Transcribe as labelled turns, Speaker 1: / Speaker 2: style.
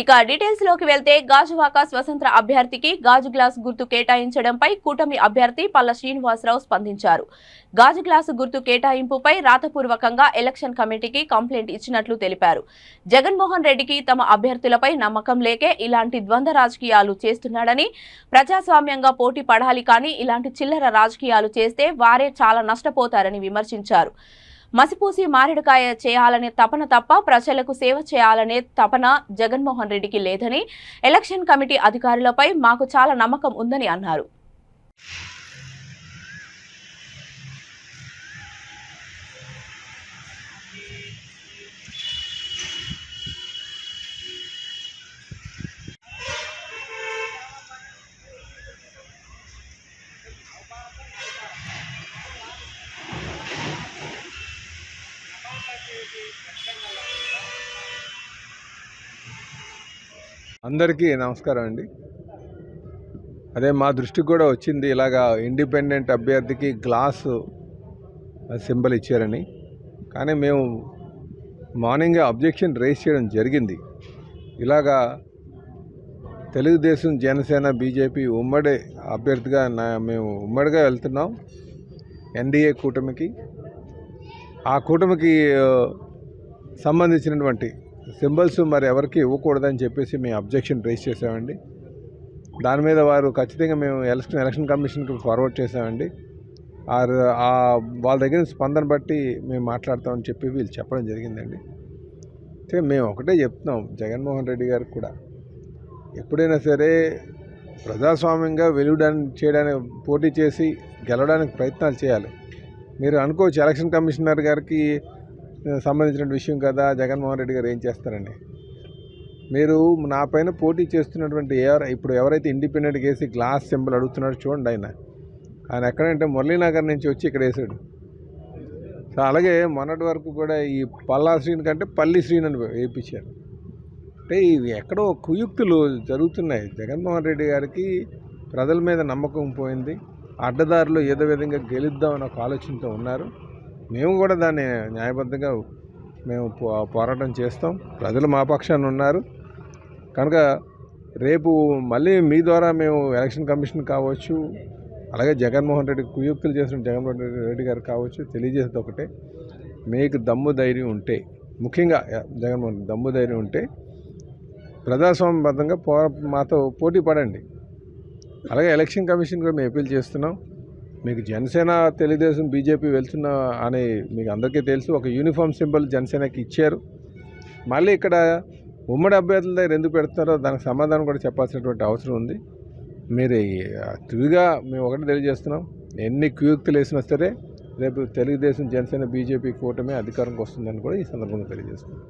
Speaker 1: ఇక డీటెయిల్స్లోకి వెళ్తే గాజువాక స్వతంత్ర అభ్యర్థికి గాజు గ్లాస్ గుర్తు కేటాయించడంపై కూటమి అభ్యర్థి పల్ల శ్రీనివాసరావు స్పందించారు. గాజు గ్లాసు గుర్తు కేటాయింపుపై రాతపూర్వకంగా ఎలక్షన్ కమిటీకి కంప్లైంట్ ఇచ్చినట్లు తెలిపారు. జగన్మోహన్ రెడ్డికి తమ అభ్యర్థులపై నమ్మకం లేకే ఇలాంటి ద్వంద్వ రాజకీయాలు చేస్తున్నాడని ప్రజాస్వామ్యంగా పోటీ పడాలి కానీ ఇలాంటి చిల్లర రాజకీయాలు చేస్తే వారే చాలా నష్టపోతారని విమర్శించారు. మసిపూసి మారేడుకాయ చేయాలనే తపన తప్ప ప్రజలకు సేవ చేయాలనే తపన జగన్మోహన్ రెడ్డికి లేదని ఎలక్షన్ కమిటీ అధికారులపై మాకు చాలా నమ్మకం ఉందని అన్నారు.
Speaker 2: అందరికీ నమస్కారం అండి. అదే మా దృష్టికి కూడా వచ్చింది ఇలాగా ఇండిపెండెంట్ అభ్యర్థికి గ్లాసు సింబల్ ఇచ్చారని. కానీ మేము మార్నింగ్ అబ్జెక్షన్ రేస్ చేయడం జరిగింది. ఇలాగా తెలుగుదేశం జనసేన బీజేపీ ఉమ్మడి అభ్యర్థిగా నా మేము ఉమ్మడిగా వెళ్తున్నాం. ఎన్డీఏ కూటమికి. ఆ కూటమికి సంబంధించినటువంటి సింబల్స్ మరి ఎవరికి ఇవ్వకూడదని చెప్పేసి మేము అబ్జెక్షన్ రేస్ చేసామండి దాని మీద వారు ఖచ్చితంగా మేము ఎలక్షన్ ఎలక్షన్ కమిషన్కి ఫార్వర్డ్ చేసామండి ఆ వాళ్ళ దగ్గర స్పందన బట్టి మేము మాట్లాడతామని చెప్పి వీళ్ళు చెప్పడం జరిగిందండి. అయితే మేము ఒకటే చెప్తున్నాం జగన్మోహన్ రెడ్డి గారికి కూడా. ఎప్పుడైనా సరే ప్రజాస్వామ్యంగా వెలువడానికి చేయడానికి పోటీ చేసి గెలవడానికి ప్రయత్నాలు చేయాలి. మీరు అనుకోవచ్చు ఎలక్షన్ కమిషనర్ గారికి సంబంధించిన విషయం కదా జగన్మోహన్ రెడ్డి గారు ఏం చేస్తారండి మీరు నా పైన పోటీ చేస్తున్నటువంటి ఎవరు ఇప్పుడు ఎవరైతే ఇండిపెండెంట్ వేసి గ్లాస్ సింబల్ అడుగుతున్నాడో చూడండి ఆయన. ఆయన ఎక్కడంటే మురళీనగర్ నుంచి వచ్చి ఇక్కడ వేసాడు. సో అలాగే మొన్నటి వరకు కూడా ఈ పల్లా శ్రీని కంటే పల్లి శ్రీని అని వేయించారు. అంటే ఇవి ఎక్కడో కుయుక్తులు జరుగుతున్నాయి. జగన్మోహన్ రెడ్డి గారికి ప్రజల మీద నమ్మకం పోయింది. అడ్డదారులు ఏదో విధంగా గెలుద్దామని ఒక ఆలోచనతో ఉన్నారు. మేము కూడా దాన్ని న్యాయబద్ధంగా మేము పో పోరాటం చేస్తాం. ప్రజలు మా పక్షాన ఉన్నారు. కనుక రేపు మళ్ళీ మీ ద్వారా మేము ఎలక్షన్ కమిషన్ కావచ్చు అలాగే జగన్మోహన్ రెడ్డి కుయుక్తులు చేసిన జగన్మోహన్ రెడ్డి రెడ్డి గారు కావచ్చు తెలియజేసేది ఒకటే. మీకు దమ్ము ధైర్యం ఉంటే ముఖ్యంగా జగన్మోహన్ దమ్ము ధైర్యం ఉంటే ప్రజాస్వామ్యబద్ధంగా పో మాతో పోటీ పడండి. అలాగే ఎలక్షన్ కమిషన్ కూడా మేము అప్పీల్ చేస్తున్నాం. మీకు జనసేన తెలుగుదేశం బీజేపీ వెళ్తున్న అని మీకు అందరికీ తెలుసు. ఒక యూనిఫామ్ సింబల్ జనసేనకి ఇచ్చారు. మళ్ళీ ఇక్కడ ఉమ్మడి అభ్యర్థుల దగ్గర ఎందుకు పెడుతున్నారో దానికి సమాధానం కూడా చెప్పాల్సినటువంటి అవసరం ఉంది. మీరు తిరిగా మేము ఒకటి తెలియజేస్తున్నాం. ఎన్ని క్యూక్తులు వేసినా సరే రేపు తెలుగుదేశం జనసేన బీజేపీ కూటమి అధికారంకి వస్తుందని కూడా ఈ సందర్భంగా తెలియజేస్తున్నాం.